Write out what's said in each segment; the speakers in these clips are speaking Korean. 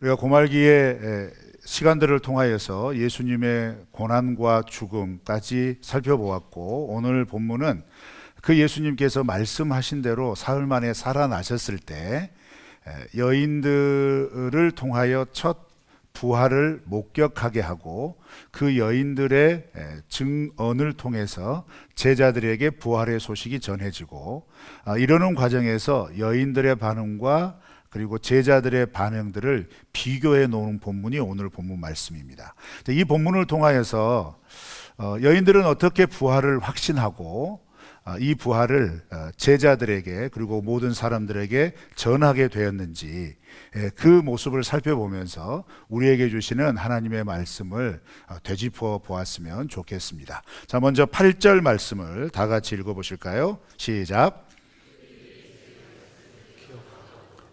우리가 고말기의 시간들을 통하여서 예수님의 고난과 죽음까지 살펴보았고 오늘 본문은 그 예수님께서 말씀하신 대로 사흘 만에 살아나셨을 때 여인들을 통하여 첫 부활을 목격하게 하고 그 여인들의 증언을 통해서 제자들에게 부활의 소식이 전해지고 아, 이러는 과정에서 여인들의 반응과 그리고 제자들의 반응들을 비교해 놓은 본문이 오늘 본문 말씀입니다. 이 본문을 통하여서 어, 여인들은 어떻게 부활을 확신하고 아, 이 부활을 어, 제자들에게 그리고 모든 사람들에게 전하게 되었는지 예, 그 모습을 살펴보면서 우리에게 주시는 하나님의 말씀을 어, 되짚어 보았으면 좋겠습니다. 자, 먼저 8절 말씀을 다 같이 읽어 보실까요? 시작.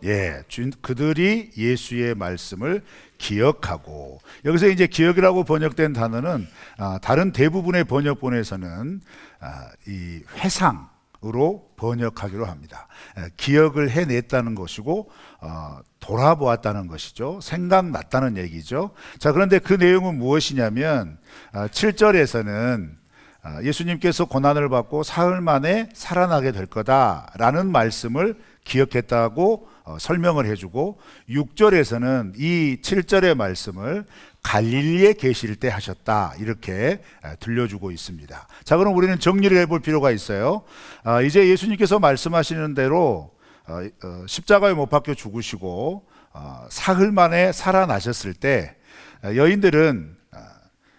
예, 그들이 예수의 말씀을 기억하고 여기서 이제 기억이라고 번역된 단어는 아, 다른 대부분의 번역본에서는 아, 이 회상으로 번역하기로 합니다. 예, 기억을 해냈다는 것이고 어, 돌아보았다는 것이죠. 생각났다는 얘기죠. 자, 그런데 그 내용은 무엇이냐면 아, 7절에서는 아, 예수님께서 고난을 받고 사흘 만에 살아나게 될 거다라는 말씀을 기억했다고 어, 설명을 해주고 6절에서는 이 7절의 말씀을 갈릴리에 계실 때 하셨다 이렇게 들려주고 있습니다. 자 그럼 우리는 정리를 해볼 필요가 있어요. 아, 이제 예수님께서 말씀하시는 대로 어, 어, 십자가에 못 박혀 죽으시고 사흘 만에 살아나셨을 때 여인들은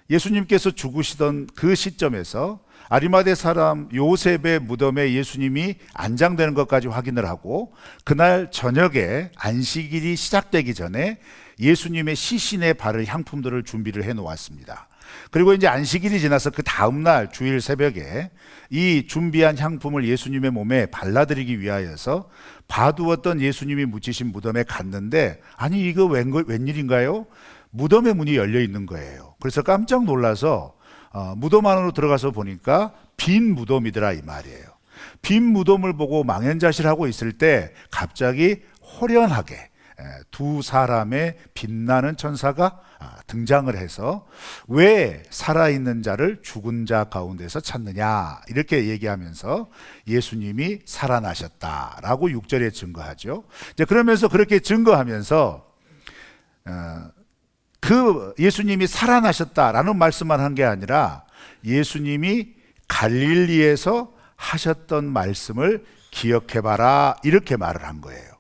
예수님께서 죽으시던 그 시점에서 아리마대 사람 요셉의 무덤에 예수님이 안장되는 것까지 확인을 하고 그날 저녁에 안식일이 시작되기 전에 예수님의 시신에 바를 향품들을 준비를 해 놓았습니다. 그리고 이제 안식일이 지나서 그 다음날 주일 새벽에 이 준비한 향품을 예수님의 몸에 발라드리기 위하여서 봐두었던 예수님이 묻히신 무덤에 갔는데 아니 이거 웬, 웬일인가요? 무덤의 문이 열려 있는 거예요. 그래서 깜짝 놀라서 어, 무덤 안으로 들어가서 보니까 빈 무덤이더라 이 말이에요. 빈 무덤을 보고 망연자실하고 있을 때 갑자기 호련하게 두 사람의 빛나는 천사가 아, 등장을 해서 왜 살아있는 자를 죽은 자 가운데서 찾느냐 이렇게 얘기하면서 예수님이 살아나셨다라고 6절에 증거하죠. 이제 그러면서 그렇게 증거하면서 어, 그 예수님이 살아나셨다라는 말씀만 한 게 아니라 예수님이 갈릴리에서 하셨던 말씀을 기억해봐라 이렇게 말을 한 거예요.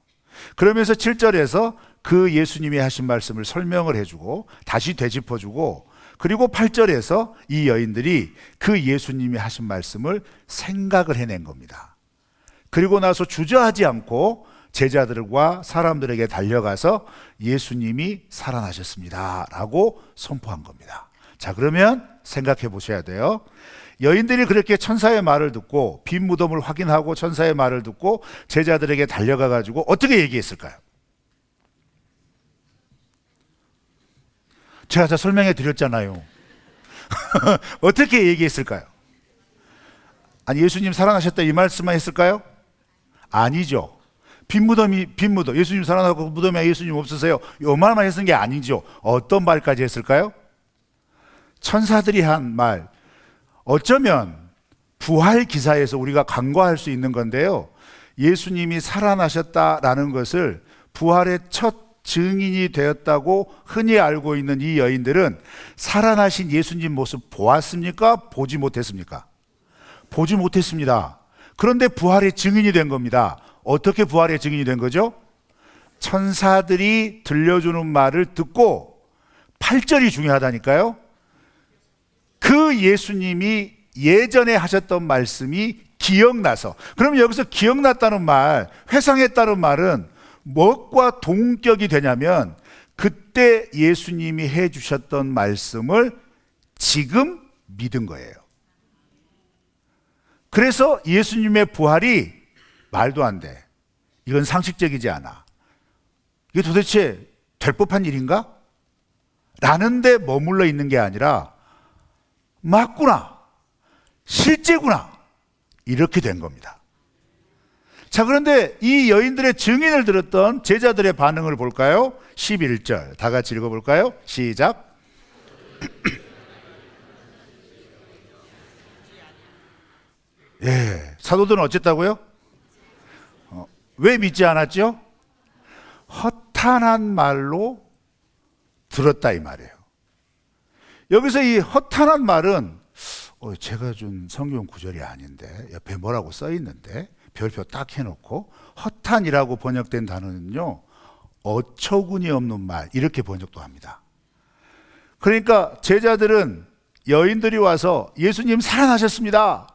그러면서 7절에서 그 예수님이 하신 말씀을 설명을 해주고 다시 되짚어주고 그리고 8절에서 이 여인들이 그 예수님이 하신 말씀을 생각을 해낸 겁니다. 그리고 나서 주저하지 않고 제자들과 사람들에게 달려가서 예수님이 살아나셨습니다. 라고 선포한 겁니다. 자, 그러면 생각해 보셔야 돼요. 여인들이 그렇게 천사의 말을 듣고 빈 무덤을 확인하고 천사의 말을 듣고 제자들에게 달려가 가지고 어떻게 얘기했을까요? 제가 다 설명해 드렸잖아요. 어떻게 얘기했을까요? 아니 예수님 살아나셨다 이 말씀만 했을까요? 아니죠. 빈 무덤이 빈 무덤 예수님 살아나고 그 무덤에 예수님 없으세요. 요 말만 했은 게 아니죠. 어떤 말까지 했을까요? 천사들이 한 말. 어쩌면 부활 기사에서 우리가 간과할 수 있는 건데요. 예수님이 살아나셨다라는 것을 부활의 첫 증인이 되었다고 흔히 알고 있는 이 여인들은 살아나신 예수님 모습 보았습니까? 보지 못했습니까? 보지 못했습니다. 그런데 부활의 증인이 된 겁니다. 어떻게 부활의 증인이 된 거죠? 천사들이 들려주는 말을 듣고 8절이 중요하다니까요. 그 예수님이 예전에 하셨던 말씀이 기억나서 그럼 여기서 기억났다는 말, 회상했다는 말은 무엇과 동격이 되냐면 그때 예수님이 해 주셨던 말씀을 지금 믿은 거예요. 그래서 예수님의 부활이 말도 안 돼. 이건 상식적이지 않아. 이게 도대체 될 법한 일인가? 라는데 머물러 있는 게 아니라 맞구나. 실제구나. 이렇게 된 겁니다. 자, 그런데 이 여인들의 증인을 들었던 제자들의 반응을 볼까요? 11절. 다 같이 읽어볼까요? 시작. 예. 사도들은 어쨌다고요? 어, 왜 믿지 않았죠? 허탄한 말로 들었다 이 말이에요. 여기서 이 허탄한 말은 어, 제가 준 성경 구절이 아닌데 옆에 뭐라고 써 있는데 별표 딱 해놓고 허탄이라고 번역된 단어는요 어처구니 없는 말 이렇게 번역도 합니다. 그러니까 제자들은 여인들이 와서 예수님 살아나셨습니다.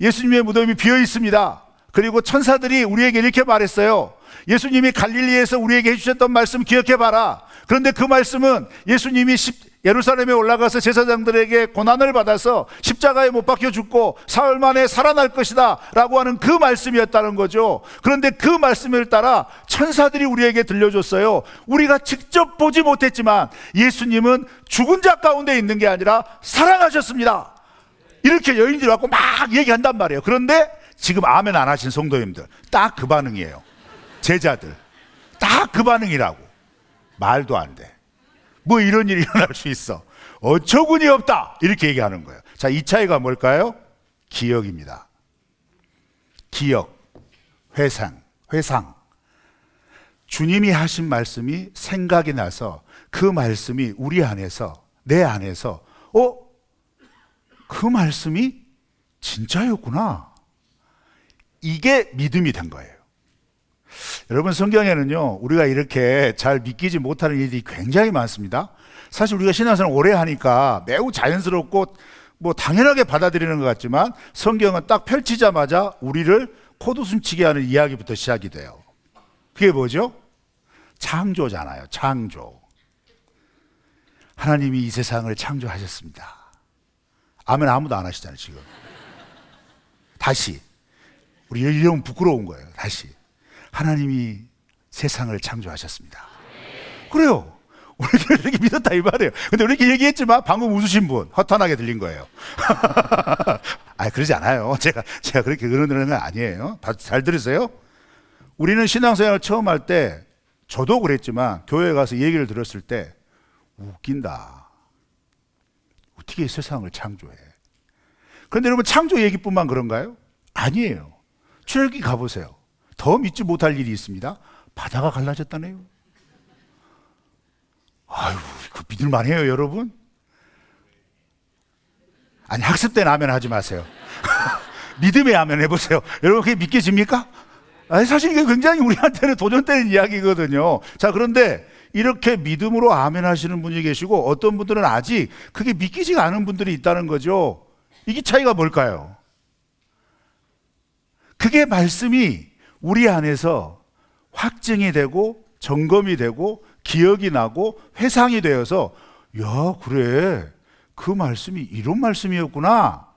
예수님의 무덤이 비어 있습니다. 그리고 천사들이 우리에게 이렇게 말했어요. 예수님이 갈릴리에서 우리에게 해주셨던 말씀 기억해 봐라. 그런데 그 말씀은 예수님이 예루살렘에 올라가서 제사장들에게 고난을 받아서 십자가에 못 박혀 죽고 사흘 만에 살아날 것이다 라고 하는 그 말씀이었다는 거죠. 그런데 그 말씀을 따라 천사들이 우리에게 들려줬어요. 우리가 직접 보지 못했지만 예수님은 죽은 자 가운데 있는 게 아니라 살아나셨습니다. 이렇게 여인들이 왔고 막 얘기한단 말이에요. 그런데 지금 아멘 안 하신 성도님들 딱 그 반응이에요. 제자들 딱 그 반응이라고 말도 안 돼. 뭐 이런 일이 일어날 수 있어. 어처구니 없다. 이렇게 얘기하는 거예요. 자, 이 차이가 뭘까요? 기억입니다. 기억, 회상, 회상. 주님이 하신 말씀이 생각이 나서 그 말씀이 우리 안에서, 내 안에서, 어? 그 말씀이 진짜였구나. 이게 믿음이 된 거예요. 여러분 성경에는요 우리가 이렇게 잘 믿기지 못하는 일이 굉장히 많습니다. 사실 우리가 신앙생활 오래 하니까 매우 자연스럽고 뭐 당연하게 받아들이는 것 같지만 성경은 딱 펼치자마자 우리를 코웃음치게 하는 이야기부터 시작이 돼요. 그게 뭐죠? 창조잖아요. 창조. 하나님이 이 세상을 창조하셨습니다. 아멘 아무도 안 하시잖아요 지금. 다시 우리 이러면 부끄러운 거예요. 다시. 하나님이 세상을 창조하셨습니다. 그래요. 우리가 이렇게 믿었다 이 말이에요. 근데 우리 이렇게 얘기했지만 방금 웃으신 분 허탄하게 들린 거예요. 아, 그러지 않아요. 제가 제가 그렇게 그러는 건 아니에요. 잘 들으세요. 우리는 신앙생활 처음 할 때 저도 그랬지만 교회 가서 얘기를 들었을 때 웃긴다. 어떻게 세상을 창조해? 그런데 여러분 창조 얘기뿐만 그런가요? 아니에요. 출애기 가보세요. 더 믿지 못할 일이 있습니다. 바다가 갈라졌다네요. 아유, 그 믿을만 해요, 여러분? 아니, 학습 때는 아멘 하지 마세요. 믿음의 아멘 해보세요. 여러분, 그게 믿겨집니까? 아니, 사실 이게 굉장히 우리한테는 도전되는 이야기거든요. 자, 그런데 이렇게 믿음으로 아멘 하시는 분이 계시고 어떤 분들은 아직 그게 믿기지가 않은 분들이 있다는 거죠. 이게 차이가 뭘까요? 그게 말씀이 우리 안에서 확증이 되고 점검이 되고 기억이 나고 회상이 되어서 야 그래. 그 말씀이 이런 말씀이었구나.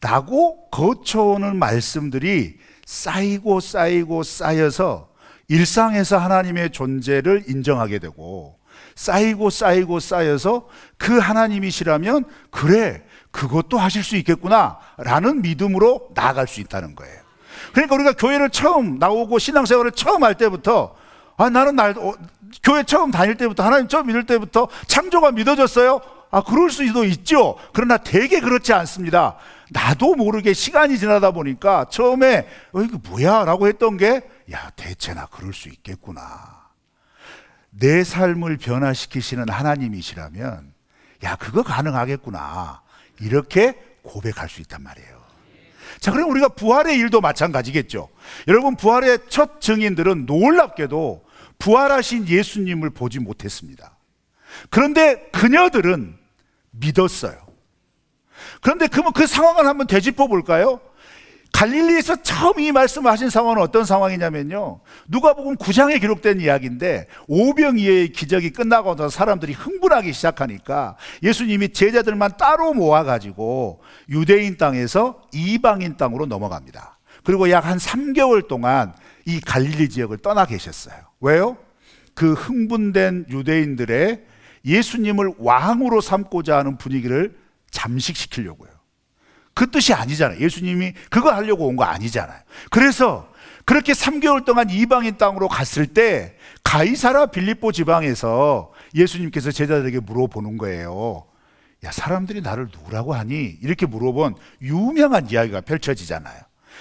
라고 거쳐오는 말씀들이 쌓이고 쌓이고 쌓여서 일상에서 하나님의 존재를 인정하게 되고 쌓이고 쌓이고 쌓여서 그 하나님이시라면 그래 그것도 하실 수 있겠구나 라는 믿음으로 나아갈 수 있다는 거예요 그러니까 우리가 교회를 처음 나오고 신앙생활을 처음 할 때부터 아 나는 날 어, 교회 처음 다닐 때부터 하나님 처음 믿을 때부터 창조가 믿어졌어요. 아 그럴 수도 있죠. 그러나 대개 그렇지 않습니다. 나도 모르게 시간이 지나다 보니까 처음에 어 이거 뭐야라고 했던 게 야 대체 나 그럴 수 있겠구나. 내 삶을 변화시키시는 하나님이시라면 야 그거 가능하겠구나. 이렇게 고백할 수 있단 말이에요. 자, 그럼 우리가 부활의 일도 마찬가지겠죠. 여러분, 부활의 첫 증인들은 놀랍게도 부활하신 예수님을 보지 못했습니다. 그런데 그녀들은 믿었어요. 그런데 그, 그 상황을 한번 되짚어 볼까요? 갈릴리에서 처음 이 말씀을 하신 상황은 어떤 상황이냐면요. 누가복음 9장에 기록된 이야기인데 오병이의 기적이 끝나고 나서 사람들이 흥분하기 시작하니까 예수님이 제자들만 따로 모아 가지고 유대인 땅에서 이방인 땅으로 넘어갑니다. 그리고 약 한 3개월 동안 이 갈릴리 지역을 떠나 계셨어요. 왜요? 그 흥분된 유대인들의 예수님을 왕으로 삼고자 하는 분위기를 잠식시키려고요. 그 뜻이 아니잖아요. 예수님이 그거 하려고 온 거 아니잖아요. 그래서 그렇게 3개월 동안 이방인 땅으로 갔을 때 가이사라 빌립보 지방에서 예수님께서 제자들에게 물어보는 거예요. 야, 사람들이 나를 누구라고 하니? 이렇게 물어본 유명한 이야기가 펼쳐지잖아요.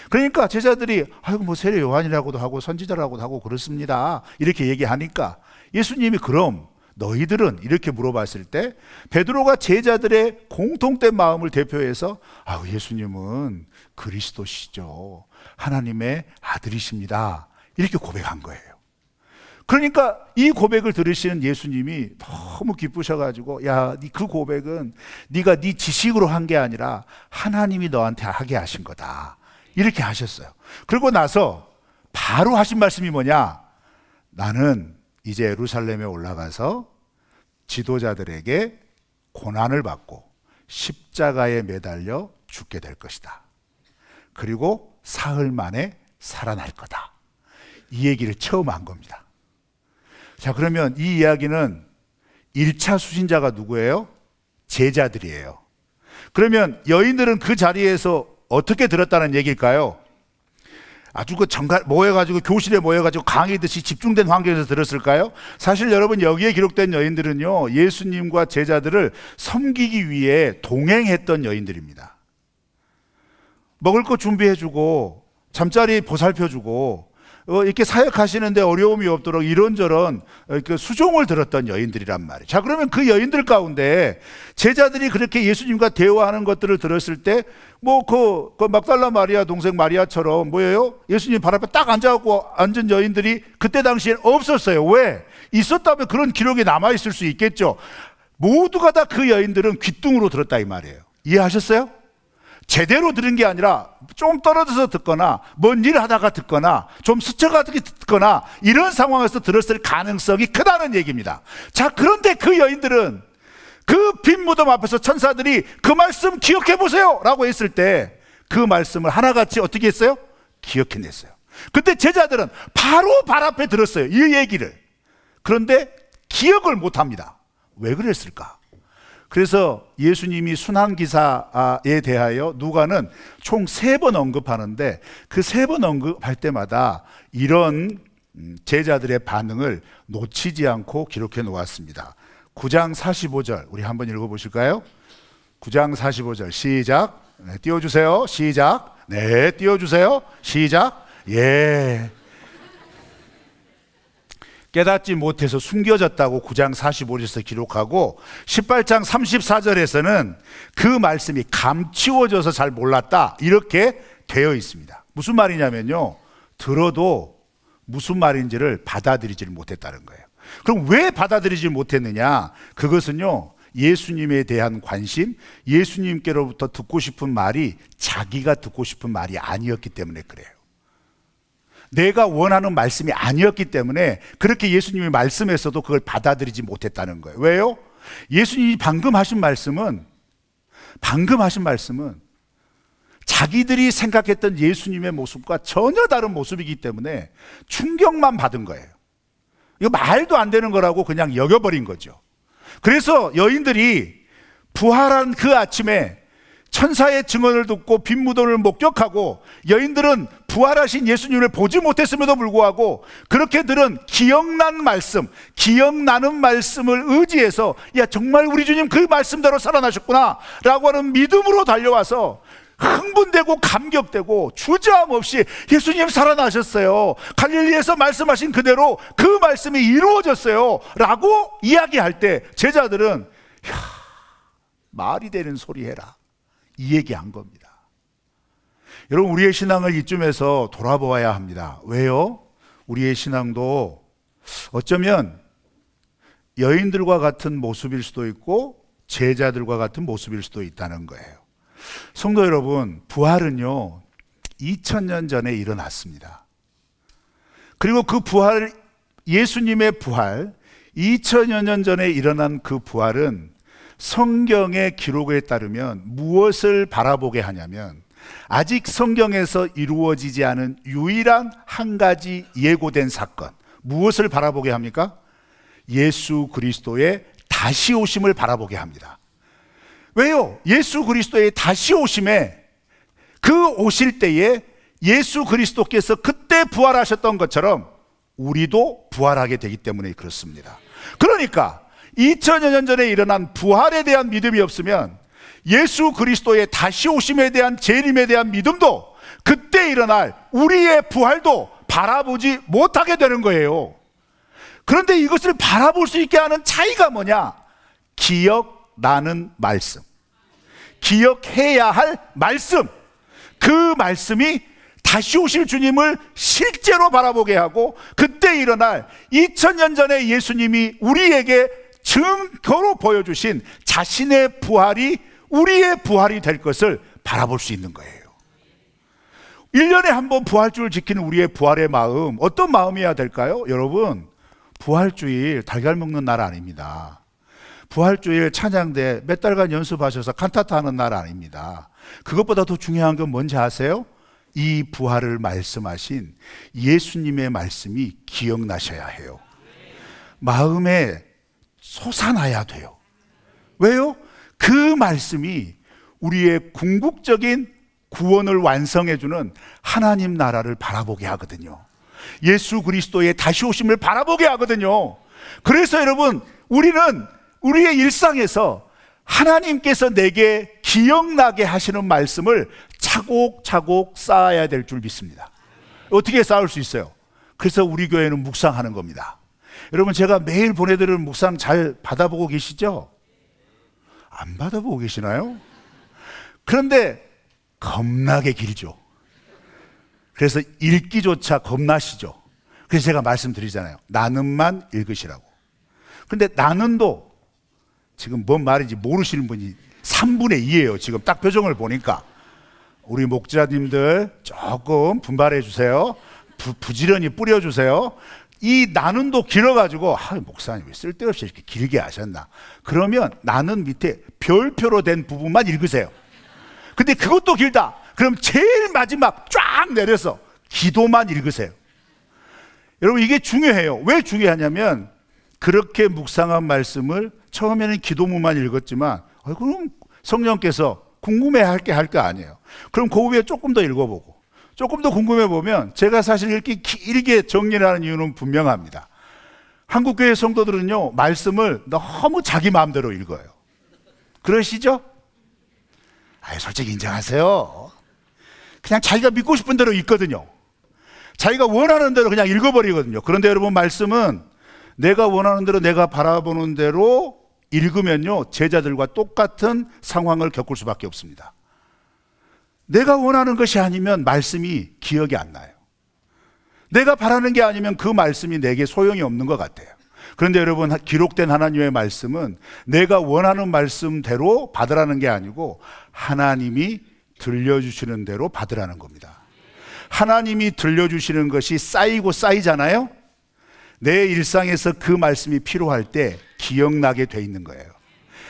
그러니까 제자들이 아이고 뭐 세례 요한이라고도 하고 선지자라고도 하고 그렇습니다. 이렇게 얘기하니까 예수님이 그럼 너희들은 이렇게 물어봤을 때 베드로가 제자들의 공통된 마음을 대표해서 아 예수님은 그리스도시죠. 하나님의 아들이십니다. 이렇게 고백한 거예요. 그러니까 이 고백을 들으시는 예수님이 너무 기쁘셔가지고 야 그 고백은 네가 네 지식으로 한 게 아니라 하나님이 너한테 하게 하신 거다 이렇게 하셨어요. 그리고 나서 바로 하신 말씀이 뭐냐? 나는 이제 예루살렘에 올라가서 지도자들에게 고난을 받고 십자가에 매달려 죽게 될 것이다. 그리고 사흘 만에 살아날 거다. 이 얘기를 처음 한 겁니다. 자, 그러면 이 이야기는 1차 수신자가 누구예요? 제자들이에요. 그러면 여인들은 그 자리에서 어떻게 들었다는 얘기일까요? 아주 그 정갈 모여가지고 교실에 모여가지고 강의듯이 집중된 환경에서 들었을까요? 사실 여러분 여기에 기록된 여인들은요 예수님과 제자들을 섬기기 위해 동행했던 여인들입니다. 먹을 거 준비해주고 잠자리 보살펴주고 어, 이렇게 사역하시는데 어려움이 없도록 이런저런 어, 그 수종을 들었던 여인들이란 말이에요. 자, 그러면 그 여인들 가운데 제자들이 그렇게 예수님과 대화하는 것들을 들었을 때, 뭐, 그, 그 막달라 마리아 동생 마리아처럼 뭐예요? 예수님 발 앞에 딱 앉아갖고 앉은 여인들이 그때 당시엔 없었어요. 왜? 있었다면 그런 기록이 남아있을 수 있겠죠. 모두가 다 그 여인들은 귀뚱으로 들었다 이 말이에요. 이해하셨어요? 제대로 들은 게 아니라 좀 떨어져서 듣거나 뭔일 하다가 듣거나 좀 스쳐가듯이 듣거나 이런 상황에서 들었을 가능성이 크다는 얘기입니다. 자, 그런데 그 여인들은 그 빈 무덤 앞에서 천사들이 그 말씀 기억해 보세요! 라고 했을 때 그 말씀을 하나같이 어떻게 했어요? 기억해냈어요. 근데 제자들은 바로 발 앞에 들었어요. 이 얘기를. 그런데 기억을 못 합니다. 왜 그랬을까? 그래서 예수님이 순환 기사에 대하여 누가는 총 세 번 언급하는데 그 세 번 언급할 때마다 이런 음, 제자들의 반응을 놓치지 않고 기록해 놓았습니다. 9장 45절 우리 한번 읽어 보실까요? 9장 45절 시작. 네, 띄워 주세요. 시작. 네, 띄워 주세요. 시작. 예. 깨닫지 못해서 숨겨졌다고 9장 45절에서 기록하고 18장 34절에서는 그 말씀이 감추어져서 잘 몰랐다 이렇게 되어 있습니다. 무슨 말이냐면요. 들어도 무슨 말인지를 받아들이지 못했다는 거예요. 그럼 왜 받아들이지 못했느냐? 그것은요. 예수님에 대한 관심, 예수님께로부터 듣고 싶은 말이 자기가 듣고 싶은 말이 아니었기 때문에 그래요. 내가 원하는 말씀이 아니었기 때문에 그렇게 예수님이 말씀에서도 그걸 받아들이지 못했다는 거예요. 왜요? 예수님이 방금 하신 말씀은 방금 하신 말씀은 자기들이 생각했던 예수님의 모습과 전혀 다른 모습이기 때문에 충격만 받은 거예요. 이거 말도 안 되는 거라고 그냥 여겨버린 거죠. 그래서 여인들이 부활한 그 아침에 천사의 증언을 듣고 빈 무덤을 목격하고 여인들은 부활하신 예수님을 보지 못했음에도 불구하고 그렇게 들은 기억난 말씀, 기억나는 말씀을 의지해서 야 정말 우리 주님 그 말씀대로 살아나셨구나 라고 하는 믿음으로 달려와서 흥분되고 감격되고 주저함 없이 예수님 살아나셨어요. 갈릴리에서 말씀하신 그대로 그 말씀이 이루어졌어요. 라고 이야기할 때 제자들은 야, 말이 되는 소리 해라. 이 얘기한 겁니다. 여러분, 우리의 신앙을 이쯤에서 돌아보아야 합니다. 왜요? 우리의 신앙도 어쩌면 여인들과 같은 모습일 수도 있고 제자들과 같은 모습일 수도 있다는 거예요. 성도 여러분, 부활은요, 2000년 전에 일어났습니다. 그리고 그 부활, 예수님의 부활, 2000여 년 전에 일어난 그 부활은 성경의 기록에 따르면 무엇을 바라보게 하냐면 아직 성경에서 이루어지지 않은 유일한 한 가지 예고된 사건. 무엇을 바라보게 합니까? 예수 그리스도의 다시 오심을 바라보게 합니다. 왜요? 예수 그리스도의 다시 오심에 그 오실 때에 예수 그리스도께서 그때 부활하셨던 것처럼 우리도 부활하게 되기 때문에 그렇습니다. 그러니까 2000여 년 전에 일어난 부활에 대한 믿음이 없으면 예수 그리스도의 다시 오심에 대한 재림에 대한 믿음도 그때 일어날 우리의 부활도 바라보지 못하게 되는 거예요. 그런데 이것을 바라볼 수 있게 하는 차이가 뭐냐? 기억나는 말씀. 기억해야 할 말씀. 그 말씀이 다시 오실 주님을 실제로 바라보게 하고 그때 일어날 2000년 전에 예수님이 우리에게 증거로 보여주신 자신의 부활이 우리의 부활이 될 것을 바라볼 수 있는 거예요. 1년에 한 번 부활주를 지키는 우리의 부활의 마음, 어떤 마음이어야 될까요? 여러분, 부활주일 달걀 먹는 날 아닙니다. 부활주일 찬양대 몇 달간 연습하셔서 칸타타 하는 날 아닙니다. 그것보다 더 중요한 건 뭔지 아세요? 이 부활을 말씀하신 예수님의 말씀이 기억나셔야 해요. 마음에 솟아나야 돼요. 왜요? 그 말씀이 우리의 궁극적인 구원을 완성해주는 하나님 나라를 바라보게 하거든요. 예수 그리스도의 다시 오심을 바라보게 하거든요. 그래서 여러분, 우리는 우리의 일상에서 하나님께서 내게 기억나게 하시는 말씀을 차곡차곡 쌓아야 될 줄 믿습니다. 어떻게 쌓을 수 있어요? 그래서 우리 교회는 묵상하는 겁니다. 여러분, 제가 매일 보내드리는 묵상 잘 받아보고 계시죠? 안 받아보고 계시나요? 그런데 겁나게 길죠. 그래서 읽기조차 겁나시죠. 그래서 제가 말씀드리잖아요. 나는만 읽으시라고. 근데 나는도 지금 뭔 말인지 모르시는 분이 3분의 2예요. 지금 딱 표정을 보니까. 우리 목자님들 조금 분발해 주세요. 부, 부지런히 뿌려 주세요. 이 나는도 길어가지고 아, 목사님 왜 쓸데없이 이렇게 길게 하셨나? 그러면 나는 밑에 별표로 된 부분만 읽으세요. 근데 그것도 길다. 그럼 제일 마지막 쫙 내려서 기도만 읽으세요. 여러분 이게 중요해요. 왜 중요하냐면 그렇게 묵상한 말씀을 처음에는 기도문만 읽었지만 어, 그럼 성령께서 궁금해할 게 할 거 아니에요. 그럼 그 위에 조금 더 읽어보고 조금 더 궁금해 보면 제가 사실 이렇게 길게 정리하는 이유는 분명합니다. 한국교회 성도들은요 말씀을 너무 자기 마음대로 읽어요. 그러시죠? 아, 솔직히 인정하세요. 그냥 자기가 믿고 싶은 대로 읽거든요. 자기가 원하는 대로 그냥 읽어버리거든요. 그런데 여러분 말씀은 내가 원하는 대로 내가 바라보는 대로 읽으면요 제자들과 똑같은 상황을 겪을 수밖에 없습니다. 내가 원하는 것이 아니면 말씀이 기억이 안 나요. 내가 바라는 게 아니면 그 말씀이 내게 소용이 없는 것 같아요. 그런데 여러분 기록된 하나님의 말씀은 내가 원하는 말씀대로 받으라는 게 아니고 하나님이 들려주시는 대로 받으라는 겁니다. 하나님이 들려주시는 것이 쌓이고 쌓이잖아요. 내 일상에서 그 말씀이 필요할 때 기억나게 돼 있는 거예요.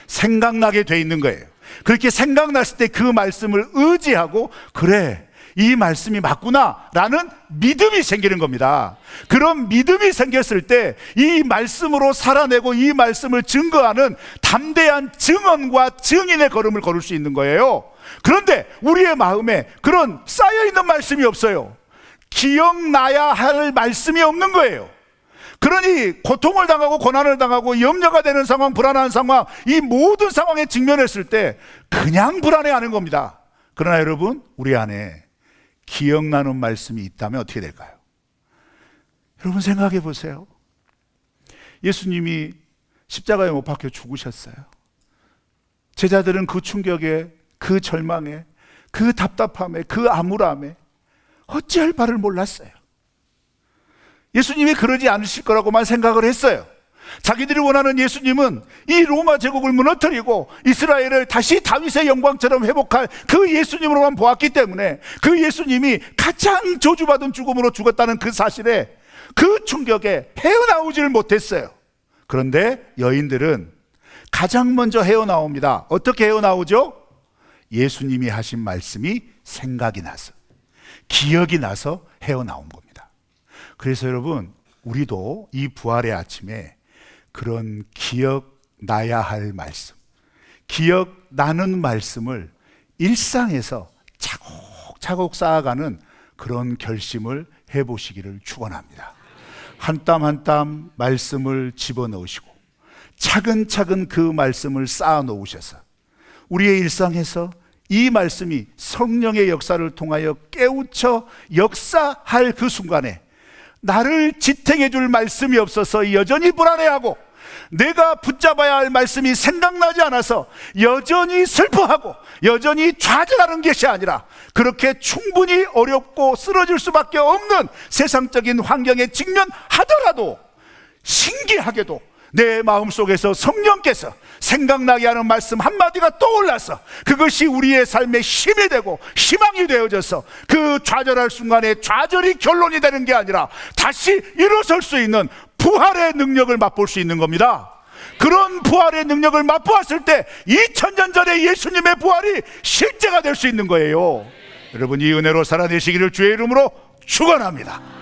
생각나게 돼 있는 거예요. 그렇게 생각났을 때 그 말씀을 의지하고 그래 이 말씀이 맞구나 라는 믿음이 생기는 겁니다. 그런 믿음이 생겼을 때 이 말씀으로 살아내고 이 말씀을 증거하는 담대한 증언과 증인의 걸음을 걸을 수 있는 거예요. 그런데 우리의 마음에 그런 쌓여있는 말씀이 없어요. 기억나야 할 말씀이 없는 거예요. 그러니 고통을 당하고 고난을 당하고 염려가 되는 상황, 불안한 상황, 이 모든 상황에 직면했을 때 그냥 불안해하는 겁니다. 그러나 여러분, 우리 안에 기억나는 말씀이 있다면 어떻게 될까요? 여러분 생각해 보세요. 예수님이 십자가에 못 박혀 죽으셨어요. 제자들은 그 충격에, 그 절망에, 그 답답함에, 그 암울함에 어찌할 바를 몰랐어요. 예수님이 그러지 않으실 거라고만 생각을 했어요. 자기들이 원하는 예수님은 이 로마 제국을 무너뜨리고 이스라엘을 다시 다윗의 영광처럼 회복할 그 예수님으로만 보았기 때문에 그 예수님이 가장 저주받은 죽음으로 죽었다는 그 사실에 그 충격에 헤어나오지를 못했어요. 그런데 여인들은 가장 먼저 헤어나옵니다. 어떻게 헤어나오죠? 예수님이 하신 말씀이 생각이 나서, 기억이 나서 헤어나온 겁니다. 그래서 여러분, 우리도 이 부활의 아침에 그런 기억 나야 할 말씀, 기억 나는 말씀을 일상에서 차곡차곡 쌓아가는 그런 결심을 해보시기를 축원합니다. 한 땀 한 땀 말씀을 집어넣으시고 차근차근 그 말씀을 쌓아 놓으셔서 우리의 일상에서 이 말씀이 성령의 역사를 통하여 깨우쳐 역사할 그 순간에 나를 지탱해 줄 말씀이 없어서 여전히 불안해하고 내가 붙잡아야 할 말씀이 생각나지 않아서 여전히 슬퍼하고 여전히 좌절하는 것이 아니라 그렇게 충분히 어렵고 쓰러질 수밖에 없는 세상적인 환경에 직면하더라도 신기하게도 내 마음 속에서 성령께서 생각나게 하는 말씀 한마디가 떠올라서 그것이 우리의 삶의 힘이 되고 희망이 되어져서 그 좌절할 순간에 좌절이 결론이 되는 게 아니라 다시 일어설 수 있는 부활의 능력을 맛볼 수 있는 겁니다. 그런 부활의 능력을 맛보았을 때 2000년 전에 예수님의 부활이 실제가 될 수 있는 거예요. 여러분 이 은혜로 살아내시기를 주의 이름으로 축원합니다.